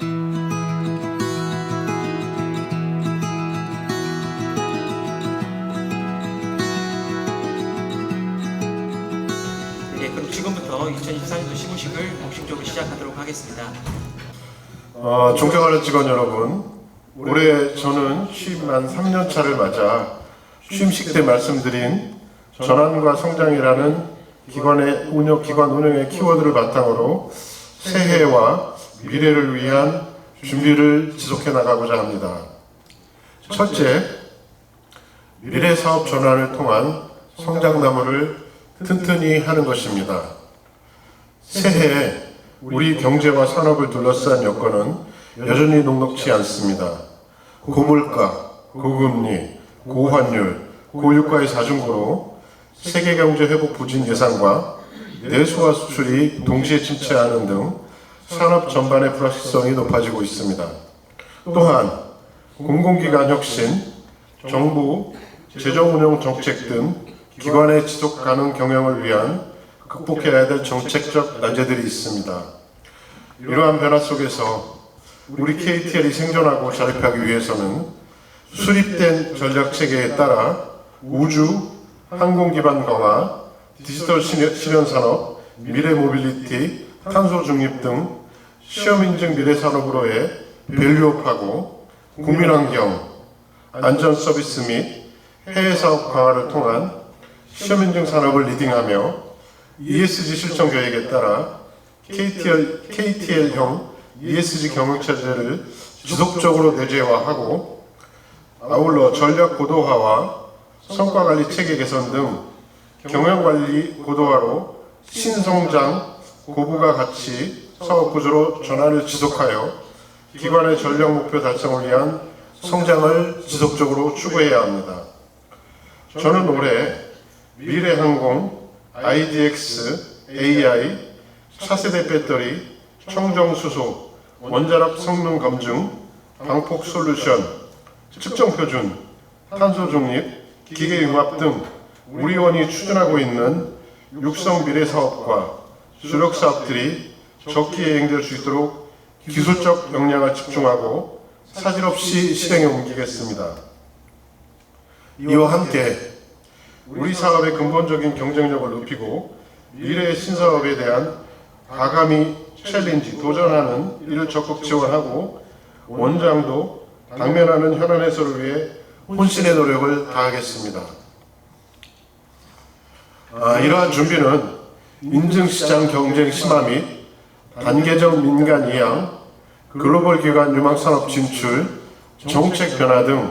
네, 그럼 지금부터 2024년도 시구식을 공식적으로 시작하도록 하겠습니다. 어, 존경하는 직원 여러분, 올해 저는 취임만 3년 차를 맞아 취임식 때 말씀드린 전환과 성장이라는 기관의 운영, 기관 운영의 키워드를 바탕으로 새해와 미래를 위한 준비를 지속해 나가고자 합니다. 첫째, 미래 사업 전환을 통한 성장나무를 튼튼히 하는 것입니다. 새해에 우리 경제와 산업을 둘러싼 여건은 여전히 녹록지 않습니다. 고물가, 고금리, 고환율, 고유가의 사중고로 세계 경제 회복 부진 예상과 내수와 수출이 동시에 침체하는 등 산업 전반의 불확실성이 높아지고 있습니다. 또한 공공기관 혁신, 정부 재정운용 정책 등 기관의 지속 가능 경영을 위한 극복해야 될 정책적 난제들이 있습니다. 이러한 변화 속에서 우리 KTL이 생존하고 자립하기 위해서는 수립된 전략 체계에 따라 우주, 항공 기반 강화, 디지털 실현 산업, 미래 모빌리티, 탄소 중립 등 시험 인증 미래 산업으로의 밸류업하고 국민 환경, 안전 서비스 및 해외 사업 강화를 통한 시험 인증 산업을 리딩하며 ESG 실천 계획에 따라 KTL, KTL형 ESG 경영 체제를 지속적으로 내재화하고 아울러 전략 고도화와 성과 관리 체계 개선 등 경영 관리 고도화로 신성장 고부가 가치 사업 구조로 전환을 지속하여 기관의 전략 목표 달성을 위한 성장을 지속적으로 추구해야 합니다. 저는 올해 미래항공, IDX, AI, 차세대 배터리, 청정수소, 원자력 성능 검증, 방폭 솔루션, 측정 표준, 탄소 중립, 기계 융합 등 우리원이 추진하고 있는 육성 미래 사업과 주력 사업들이 적기에 행될 수 있도록 기술적 역량을 집중하고 사실 없이 실행에 옮기겠습니다. 이와 함께 우리 사업의 근본적인 경쟁력을 높이고 미래의 신사업에 대한 과감히 챌린지, 도전하는 이를 적극 지원하고 원장도 당면하는 현안 해소를 위해 혼신의 노력을 다하겠습니다. 아, 이러한 준비는 인증시장 경쟁 심화 및 단계적 민간 이양, 글로벌 기관 유망 산업 진출, 정책 변화 등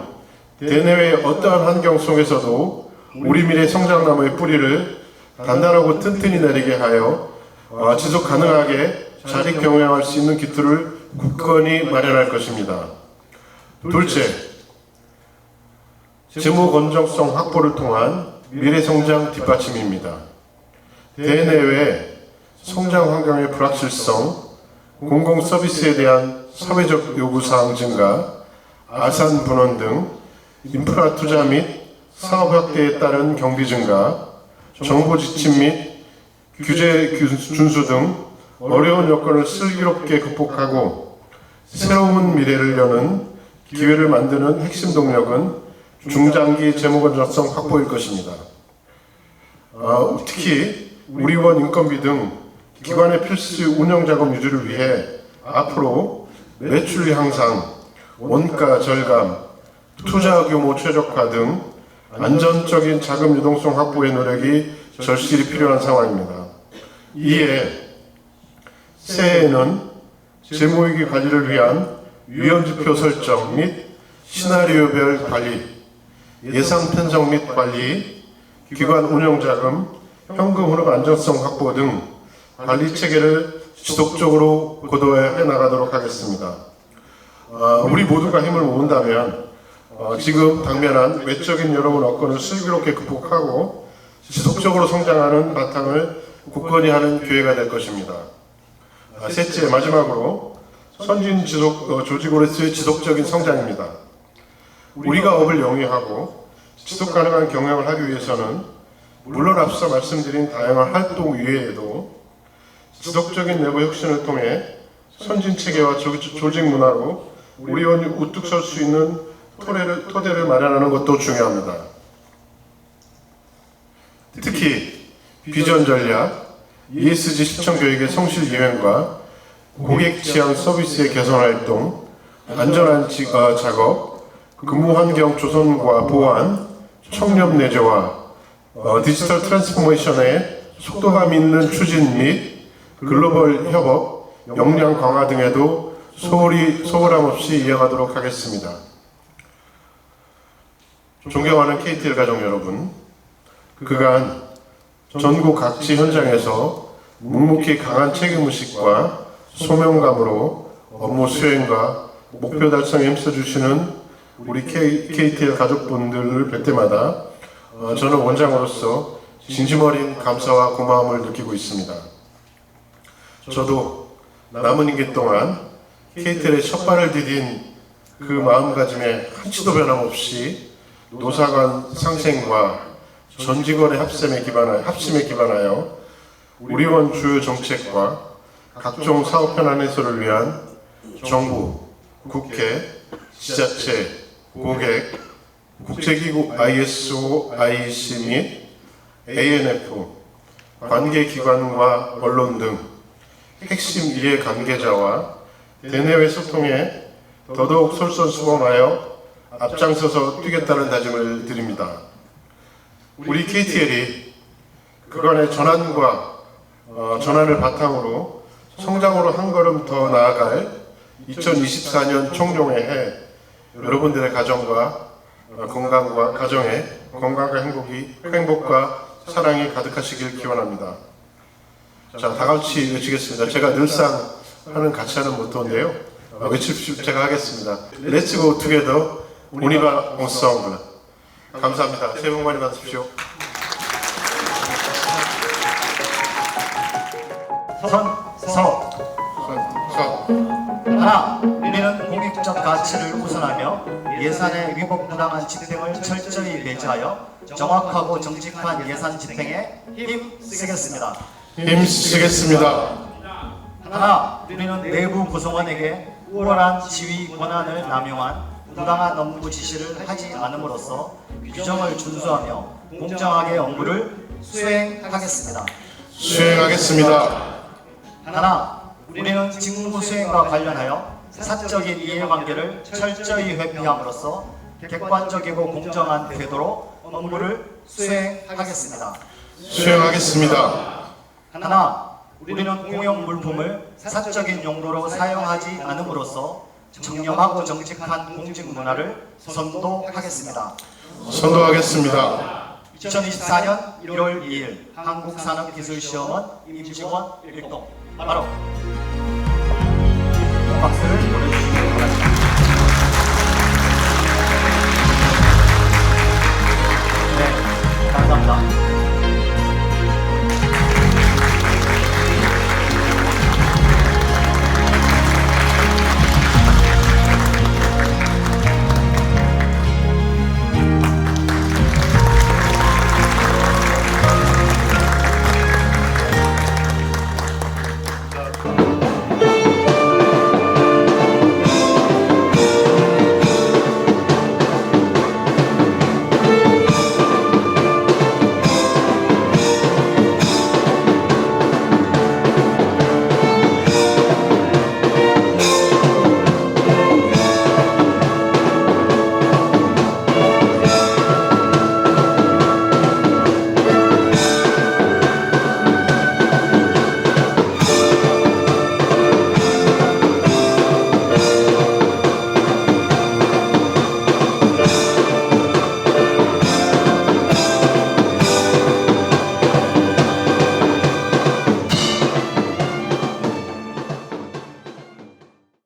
대내외의 어떠한 환경 속에서도 우리 미래 성장나무의 뿌리를 단단하고 튼튼히 내리게 하여 어, 지속 가능하게 자리 경영할 수 있는 기틀을 굳건히 마련할 것입니다. 둘째, 재무 건정성 확보를 통한 미래 성장 뒷받침입니다. 대내외 성장 환경의 불확실성, 공공 서비스에 대한 사회적 요구 사항 증가, 아산 분원 등 인프라 투자 및 사업 확대에 따른 경비 증가, 정보 지침 및 규제 균- 준수 등 어려운 여건을 슬기롭게 극복하고 새로운 미래를 여는 기회를 만드는 핵심 동력은 중장기 재무 건전성 확보일 것입니다. 아, 특히 우리원 인건비 등 기관의 필수 운영 자금 유지를 위해 앞으로 매출 향상, 원가 절감, 투자 규모 최적화 등 안전적인 자금 유동성 확보의 노력이 절실히 필요한 상황입니다. 이에 새해에는 재무위기 관리를 위한 위험지표 설정 및 시나리오별 관리, 예상 편성 및 관리, 기관 운영 자금, 현금 흐름 안정성 확보 등 관리 체계를 지속적으로 고도화해 나가도록 하겠습니다. 어, 우리 모두가 힘을 모은다면 어, 지금 당면한 외적인 여러분 여건을 슬기롭게 극복하고 지속적으로 성장하는 바탕을 굳건히 하는 기회가 될 것입니다. 아, 셋째 마지막으로 선진 지속 어, 조직으로서의 지속적인 성장입니다. 우리가 업을 영위하고 지속 가능한 경영을 하기 위해서는 물론 앞서 말씀드린 다양한 활동 이외에도 지속적인 내부 혁신을 통해 선진 체계와 조- 조직 문화로 우리 원이 우뚝 설 수 있는 토대를, 토대를 마련하는 것도 중요합니다. 특히 비전 전략, ESG 시청 교육의 성실 이행과 고객 취향 서비스의 개선 활동, 안전한 지- 어, 작업, 근무 환경 조성과 보완, 청렴 내재와 어, 디지털 트랜스포메이션의 속도감 있는 추진 및 글로벌 협업, 역량 강화 등에도 소홀히 소홀함 없이 이행하도록 하겠습니다. 존경하는 KTL 가족 여러분, 그간 전국 각지 현장에서 묵묵히 강한 책임의식과 소명감으로 업무 수행과 목표 달성에 힘써주시는 우리 K, KTL 가족분들을 뵐 때마다 어, 저는 원장으로서 진심 어린 감사와 고마움을 느끼고 있습니다. 저도 남은 임기 동안 KTL의 첫 발을 디딘 그 마음가짐에 한치도 변함없이 노사간 상생과 전 직원의 합심에 기반하여, 합심에 기반하여 우리 원 주요 정책과 각종 사업 현안 해소를 위한 정부, 국회, 지자체, 고객, 국제기구 ISO, IEC 및 ANF, 관계기관과 언론 등 핵심 이해 관계자와 대내외 소통에 더더욱 솔선수범하여 앞장서서 뛰겠다는 다짐을 드립니다. 우리 KTL이 그간의 전환과 어, 전환을 바탕으로 성장으로 한 걸음 더 나아갈 2024년 총종의 해 여러분들의 가정과 어, 건강과 가정에 건강과 행복이 행복과 사랑이 가득하시길 기원합니다. 자, 다 같이 외치겠습니다. 제가 늘상 하는 같이 하는 모토인데요. 어, 외칩시오. 제가 하겠습니다. Let's go together. 우니바 ensemble. 감사합니다. 새해 복 많이 받으십시오. 선서 서. 하나 우리는 공익적 가치를 우선하며 예산의 위법 부당한 집행을 철저히 배제하여 정확하고 정직한 예산 집행에 힘쓰겠습니다. 힘쓰겠습니다. 하나 우리는 내부 구성원에게 우월한 지휘 권한을 남용한 부당한 업무 지시를 하지 않음으로써 규정을 준수하며 공정하게 업무를 수행하겠습니다. 수행하겠습니다. 하나, 우리는 직무 수행과 관련하여 사적인 이해관계를 철저히 회피함으로써 객관적이고 공정한 태도로 업무를 수행하겠습니다. 수행하겠습니다. 하나, 우리는 공용 물품을 사적인 용도로 사용하지 않음으로써 청렴하고 정직한 공직 문화를 선도하겠습니다. 선도하겠습니다. 2024년 1월 2일 한국산업기술시험원 임직원 1동 바로 박수